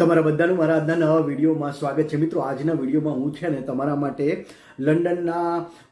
તમારા બધાનું મારા આજના નવા વિડીયોમાં સ્વાગત છે. મિત્રો, આજના વિડીયોમાં હું છે ને તમારા માટે લંડનના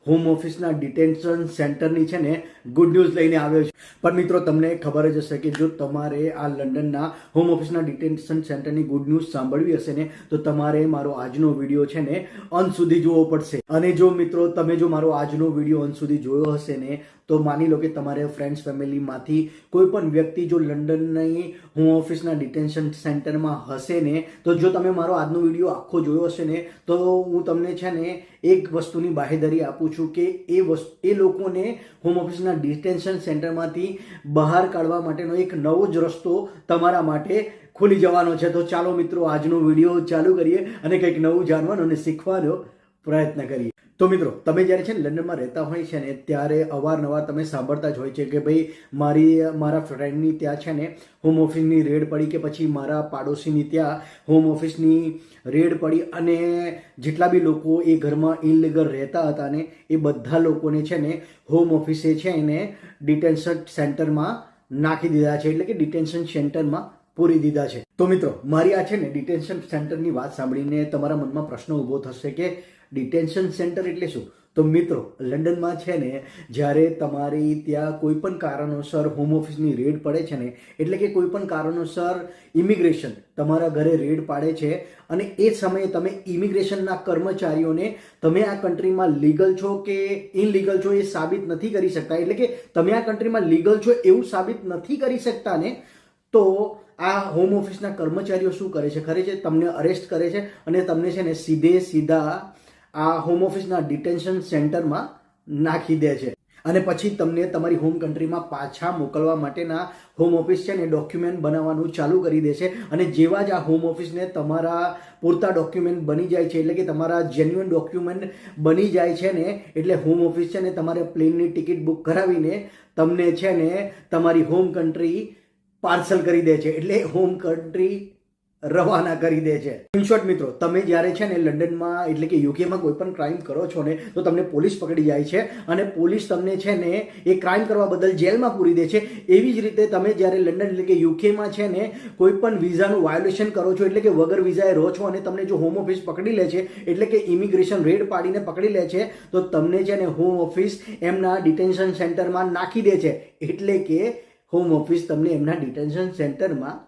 હોમ ઓફિસના ડિટેન્શન સેન્ટરની છે ને ગુડ ન્યૂઝ લઈને આવ્યો છું. પણ મિત્રો, તમને ખબર જ હશે કે જો તમારે આ લંડનના હોમ ઓફિસના ડિટેન્શન સેન્ટરની ગુડ ન્યૂઝ સાંભળવી હશે ને, તો તમારે મારો આજનો વીડિયો છે ને અંત સુધી જોવો પડશે. અને જો મિત્રો, તમે જો મારો આજનો વીડિયો અંત સુધી જોયો હશે ને, તો માની લો કે તમારે ફ્રેન્ડ્સ ફેમિલીમાંથી કોઈ પણ વ્યક્તિ જો લંડનની હોમ ઓફિસના ડિટેન્શન સેન્ટરમાં હશે ને, તો જો તમે મારો આજનો વીડિયો આખો જોયો હશે ને, તો હું તમને છે ને એક વસ્તુની બાહેધરી આપું છું કે એ વસ્તુ એ લોકોને હોમ ઓફિસના ડિટેન્શન સેન્ટરમાંથી બહાર કાઢવા માટેનો એક નવો જ રસ્તો તમારા માટે ખુલી જવાનો છે. તો ચાલો મિત્રો, આજનો વીડિયો ચાલુ કરીએ અને કંઈક નવું જાણવાનો અને શીખવાનો પ્રયત્ન કરીએ. તો મિત્રો, તમે જ્યારે છે ને લંડનમાં રહેતા હોય છે ને, ત્યારે અવારનવાર તમે સાંભળતા જ હોય છે કે ભાઈ, મારી, મારા ફ્રેન્ડની ત્યાં છે ને હોમ ઓફિસની રેડ પડી કે પછી મારા પાડોશીની ત્યાં હોમ ઓફિસની રેડ પડી અને જેટલા બી લોકો એ ઘરમાં ઇનલીગલ રહેતા હતા ને, એ બધા લોકોને છે ને હોમ ઓફિસે છે એને ડિટેન્શન સેન્ટરમાં નાખી દીધા છે. એટલે કે ડિટેન્શન સેન્ટરમાં પૂરી દીધા છે. તો મિત્રો, મારી આ છે ને ડિટેન્શન સેન્ટરની વાત સાંભળીને તમારા મનમાં પ્રશ્ન ઊભો થશે કે ડિટેન્શન સેન્ટર એટલે શું? તો મિત્રો, લંડનમાં છે ને, જ્યારે તમારી ત્યાં કોઈ પણ કારણોસર હોમ ઓફિસની રેડ પડે છે ને, એટલે કે કોઈ પણ કારણોસર ઇમિગ્રેશન તમારા ઘરે રેડ પાડે છે, અને એ સમયે તમે ઇમિગ્રેશનના કર્મચારીઓને તમે આ કન્ટ્રીમાં લીગલ છો કે ઇનલીગલ છો એ સાબિત નથી કરી શકતા? એટલે કે તમે આ કન્ટ્રીમાં લીગલ છો એવું સાબિત નથી કરી શકતા ને, તો આ હોમ ઓફિસના કર્મચારીઓ શું કરે છે? ખરે છે, તમને અરેસ્ટ કરે છે અને તમને છે ને સીધે સીધા આ હોમ ઓફિસના ડિટેન્શન સેન્ટરમાં નાખી દે છે. અને પછી તમને તમારી હોમ કન્ટ્રીમાં પાછા મોકલવા માટેના હોમ ઓફિસ છે ને ડોક્યુમેન્ટ બનાવવાનું ચાલુ કરી દે છે. અને જેવા જ આ હોમ ઓફિસને તમારા પૂરતા ડોક્યુમેન્ટ બની જાય છે, એટલે કે તમારા જેન્યુઅન ડોક્યુમેન્ટ બની જાય છે ને, એટલે હોમ ઓફિસ છે ને તમારે પ્લેનની ટિકિટ બુક કરાવીને તમને છે ને તમારી હોમ કન્ટ્રી પાર્સલ કરી દે છે એટલે હોમ કન્ટ્રી રવાના કરી દે છે. ઇનશોર્ટ મિત્રો, તમે જ્યારે છે ને લંડનમાં એટલે કે યુકેમાં કોઈ પણ ક્રાઇમ કરો છો ને, તો તમને પોલીસ પકડી જાય છે અને પોલીસ તમને છે ને એ ક્રાઇમ કરવા બદલ જેલમાં પૂરી દે છે. એવી જ રીતે તમે જ્યારે લંડન એટલે કે યુકેમાં છે ને કોઈ પણ વિઝાનું વાયોલેશન કરો છો એટલે કે વગર વિઝાએ રહો છો અને તમને જો હોમ ઓફિસ પકડી લે છે એટલે કે ઇમિગ્રેશન રેડ પાડીને પકડી લે છે, તો તમને છે ને હોમ ઓફિસ એમના ડિટેન્શન સેન્ટરમાં નાખી દે છે. એટલે કે હોમ ઓફિસ તમને એમના ડિટેન્શન સેન્ટરમાં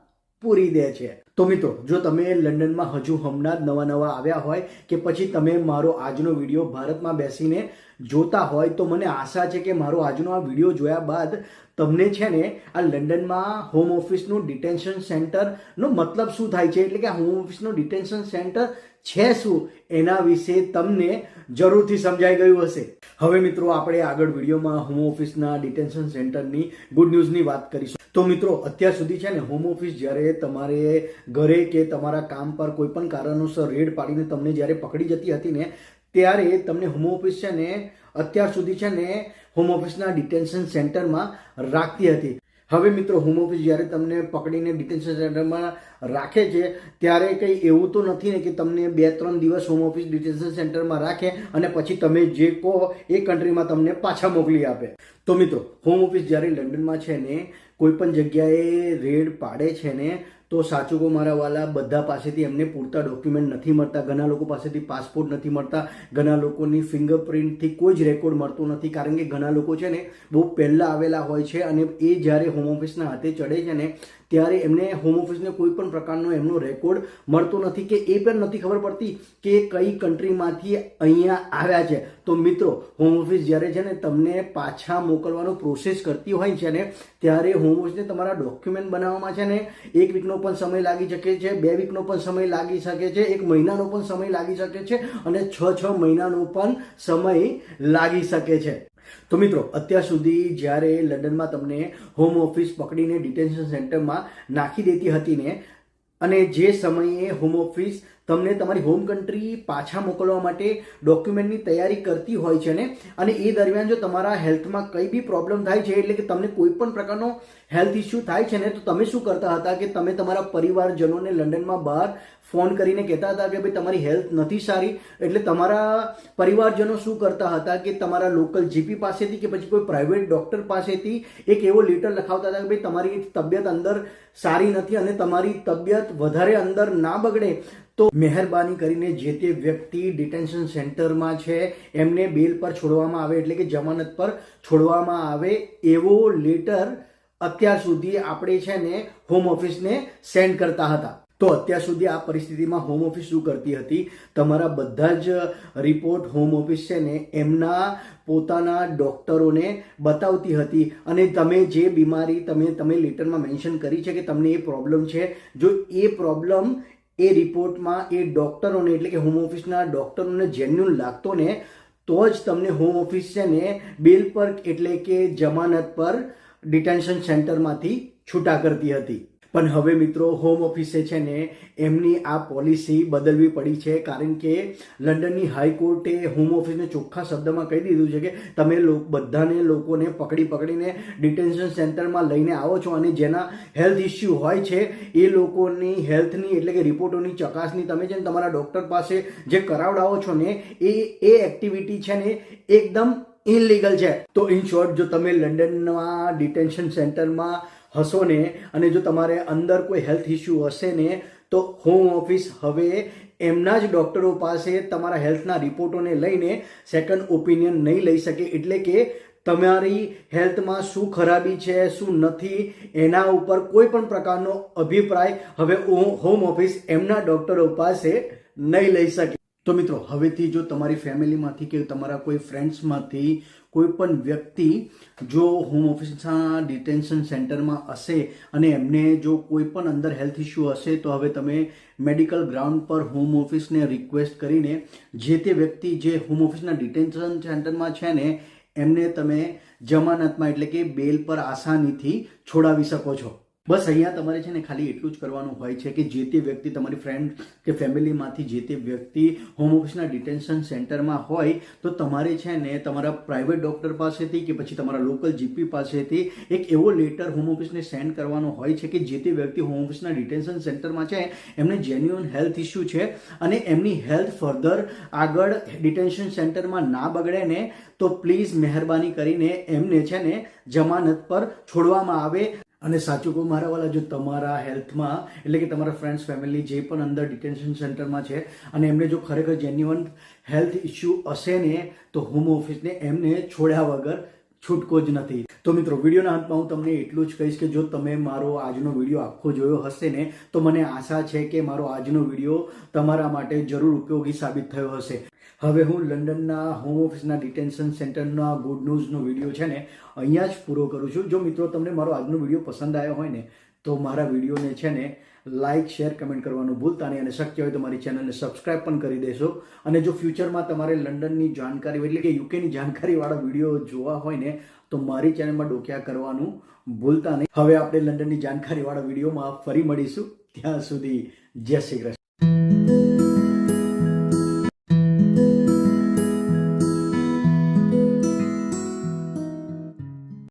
પૂરી દે છે. તો મિત્રો, જો તમે લંડનમાં હજુ હમણાં જ નવા નવા આવ્યા હોય કે પછી તમે મારો આજનો વીડિયો ભારતમાં બેસીને જોતા હોય, તો મને આશા છે કે મારો આજનો આ વીડિયો જોયા બાદ તમને છે ને આ લંડનમાં હોમ ઓફિસનું ડિટેન્શન સેન્ટરનો મતલબ શું થાય છે? એટલે કે હોમ ઓફિસનું ડિટેન્શન સેન્ટર છે શું? એના વિશે તમને જરૂરથી સમજાઈ ગયું હશે. હવે મિત્રો, આપણે આગળ વિડીયોમાં હોમ ઓફિસના ડિટેન્શન સેન્ટરની ગુડ ન્યૂઝની વાત કરીશું. તો મિત્રો, અત્યાર સુધી છે ને હોમ ઓફિસ જ્યારે તમારે ઘરે કે તમારા કામ પર કોઈ પણ કારણોસર રેડ પાડીને તમને જ્યારે પકડી જતી હતી ને, ત્યારે તમને હોમ ઓફિસ છે ને અત્યાર સુધી છે ને હોમ ઓફિસના ડિટેન્શન સેન્ટરમાં રાખતી હતી. હવે મિત્રો હોમ ઓફિસ જ્યારે તમને પકડીને ડિટેન્શન સેન્ટરમાં રાખે છે, ત્યારે કંઈ એવું તો નથી ને કે તમને બે ત્રણ દિવસ હોમ ઓફિસ ડિટેન્શન સેન્ટરમાં રાખે અને પછી તમે જે કહો એ કન્ટ્રીમાં તમને પાછા મોકલી આપે. તો મિત્રો હોમ ઓફિસ જ્યારે લંડનમાં છે ને, કોઈ પણ જગ્યાએ રેડ પાડે છે ને તો સાચું કહો મારા વાલા, બધા પાસેથી એમને પૂરતા ડોક્યુમેન્ટ નથી મળતા, ઘણા લોકો પાસેથી પાસપોર્ટ નથી મળતા, ઘણા લોકોની ફિંગરપ્રિન્ટથી કોઈ જ રેકોર્ડ મળતો નથી, કારણ કે ઘણા લોકો છે ને બહુ પહેલાં આવેલા હોય છે અને એ જ્યારે હોમ ઓફિસના હાથે ચડે છે ને, ત્યારે એમને હોમ ઓફિસને કોઈ પણ પ્રકારનો એમનો રેકોર્ડ મળતો નથી કે એ પણ નથી ખબર પડતી કે કઈ કન્ટ્રીમાંથી અહીંયા આવ્યા છે. તો મિત્રો હોમ ઓફિસ જ્યારે છે ને તમને પાછા મોકલવાનો પ્રોસેસ કરતી હોય છે ને, ત્યારે હોમ ઓફિસને તમારા ડોક્યુમેન્ટ બનાવવામાં છે ને, એક વીકનો પણ સમય લાગી શકે છે, બે વીકનો પણ સમય લાગી શકે છે, એક મહિનાનો પણ સમય લાગી શકે છે અને છ છ મહિનાનો પણ સમય લાગી શકે છે. તો મિત્રો, અત્યાર સુધી જ્યારે લંડનમાં તમને હોમ ઓફિસ પકડીને ડિટેન્શન સેન્ટરમાં નાખી દેતી હતી ને, અને જે સમયે હોમ ઓફિસ તમને તમારી હોમ કન્ટ્રી પાછા મોકલવા માટે ડોક્યુમેન્ટની તૈયારી કરતી હોય છે ને, અને એ દરમિયાન જો તમારા હેલ્થમાં કંઈ બી પ્રોબ્લેમ થાય છે, એટલે કે તમને કોઈ પણ પ્રકારનો હેલ્થ ઇસ્યુ થાય છે ને, તો તમે શું કરતા હતા કે તમે તમારા પરિવારજનોને લંડનમાં બહાર ફોન કરીને કહેતા હતા કે ભાઈ તમારી હેલ્થ નથી સારી, એટલે તમારા પરિવારજનો શું કરતા હતા કે તમારા લોકલ જીપી પાસેથી કે પછી કોઈ પ્રાઇવેટ ડૉક્ટર પાસેથી એક એવો લેટર લખાવતા હતા કે ભાઈ તમારી તબિયત અંદર સારી નથી અને તમારી તબિયત વધારે અંદર ના બગડે તો મહેરબાની કરીને જે તે વ્યક્તિ ડિટેન્શન સેન્ટરમાં છે, એમને બેલ પર છોડવામાં આવે, એટલે કે જમાનત પર છોડવામાં આવે, એવો લેટર અત્યાર સુધી આપણે છે ને હોમ ઓફિસને સેન્ડ કરતા હતા. તો અત્યાર સુધી આ પરિસ્થિતિમાં હોમ ઓફિસ શું કરતી હતી? તમારા બધા જ રિપોર્ટ હોમ ઓફિસ છે ને એમના પોતાના ડોક્ટરોને બતાવતી હતી. અને તમે જે બીમારી તમે તમે લેટરમાં મેન્શન કરી છે કે તમને એ પ્રોબ્લેમ છે, જો એ પ્રોબ્લેમ એ રિપોર્ટમાં એ ડૉક્ટરોને, એટલે કે હોમ ઓફિસના ડૉક્ટરોને જેન્યુન લાગતો ને, તો જ તમને હોમ ઓફિસ છે ને, બિલ પર એટલે કે જમાનત પર ડિટેન્શન સેન્ટરમાંથી છૂટા કરતી હતી. પણ હવે મિત્રો હોમ ઓફિસે છે ને, એમની આ પોલિસી બદલવી પડી છે. કારણ કે લંડનની હાઈકોર્ટે હોમ ઓફિસને ચોખ્ખા શબ્દમાં કહી દીધું છે કે, તમે બધાને લોકોને પકડી પકડીને ડિટેન્શન સેન્ટરમાં લઈને આવો છો અને જેના હેલ્થ ઇસ્યુ હોય છે, એ લોકોની હેલ્થની એટલે કે રિપોર્ટોની ચકાસણી તમે છે ને તમારા ડૉક્ટર પાસે જે કરાવડાવો છો ને, એ એ એક્ટિવિટી છે ને, એકદમ ઇનલીગલ છે. તો ઇન શોર્ટ જો તમે લંડનમાં ડિટેન્શન સેન્ટરમાં હશો ને અને જો તમારે અંદર કોઈ હેલ્થ ઇસ્યુ હશે ને, તો હોમ ઓફિસ હવે એમના જ ડૉક્ટરો પાસે તમારા હેલ્થના રિપોર્ટોને લઈને સેકન્ડ ઓપિનિયન નહીં લઈ શકે. એટલે કે તમારી હેલ્થમાં શું ખરાબી છે, શું નથી, એના ઉપર કોઈ પણ પ્રકારનો અભિપ્રાય હવે હોમ ઓફિસ એમના ડૉક્ટરો પાસે નહીં લઈ શકે. તો મિત્રો, હવેથી જો તમારી ફેમિલીમાંથી કે તમારા કોઈ ફ્રેન્ડ્સમાંથી કોઈ પણ વ્યક્તિ જો હોમ ઓફિસના ડિટેન્શન સેન્ટરમાં હશે અને એમને જો કોઈ પણ અંદર હેલ્થ ઇસ્યુ હશે, તો હવે તમે મેડિકલ ગ્રાઉન્ડ પર હોમ ઓફિસને રિક્વેસ્ટ કરીને જે તે વ્યક્તિ જે હોમ ઓફિસના ડિટેન્શન સેન્ટરમાં છે ને, એમને તમે જમાનતમાં એટલે કે બેલ પર આસાનીથી છોડાવી શકો છો. બસ અહીંયા તમારે છે ને ખાલી એટલું જ કરવાનું હોય છે કે જે તે વ્યક્તિ તમારી ફ્રેન્ડ કે ફેમિલીમાંથી જે તે વ્યક્તિ હોમ ઓફિસના ડિટેન્શન સેન્ટરમાં હોય, તો તમારે છે ને તમારા પ્રાઇવેટ ડૉક્ટર પાસેથી કે પછી તમારા લોકલ જીપી પાસેથી એક એવો લેટર હોમ ઓફિસને સેન્ડ કરવાનો હોય છે કે જે તે વ્યક્તિ હોમ ઓફિસના ડિટેન્શન સેન્ટરમાં છે, એમને જેન્યુઅન હેલ્થ ઇસ્યુ છે અને એમની હેલ્થ ફર્ધર આગળ ડિટેન્શન સેન્ટરમાં ના બગડે ને, તો પ્લીઝ મહેરબાની કરીને એમને છે ને જમાનત પર છોડવામાં આવે. અને સાચું કહું, મારા વાલા, જો તમારા હેલ્થમાં, એટલે કે તમારા ફ્રેન્ડ્સ ફેમિલી જે પણ અંદર ડિટેન્શન સેન્ટરમાં છે, અને એમને જો ખરેખર જેન્યુઅન હેલ્થ ઇસ્યુ હશે ને, તો હોમ ઓફિસને એમને છોડ્યા વગર છૂટકો જ નથી. તો મિત્રો, વિડીયોના અંતમાં હું તમને એટલું જ કહીશ કે જો તમે મારો આજનો વીડિયો આખો જોયો હશે ને, તો મને આશા છે કે મારો આજનો વીડિયો તમારા માટે જરૂર ઉપયોગી સાબિત થયો હશે. હવે હું લંડનના હોમ ઓફિસના ડિટેન્શન સેન્ટરના ગુડ ન્યૂઝનો વીડિયો છે ને, અહીંયા જ પૂરો કરું છું. જો મિત્રો તમને મારો આજનો વીડિયો પસંદ આવ્યો હોય ને, તો મારા વિડીયોને છે ને લાઇક શેર કમેન્ટ કરવાનું ભૂલતા નહીં. અને શક્ય હોય તો મારી ચેનલને સબસ્ક્રાઇબ પણ કરી દેશો. અને જો ફ્યુચરમાં તમારે લંડનની જાણકારી એટલે કે યુકેની જાણકારીવાળા વીડિયો જોવા હોય ને, તો મારી ચેનલમાં ડોક્યા કરવાનું ભૂલતા નહીં. હવે આપણે લંડનની જાણકારીવાળા વિડીયોમાં ફરી મળીશું. ત્યાં સુધી જય શ્રી કૃષ્ણ.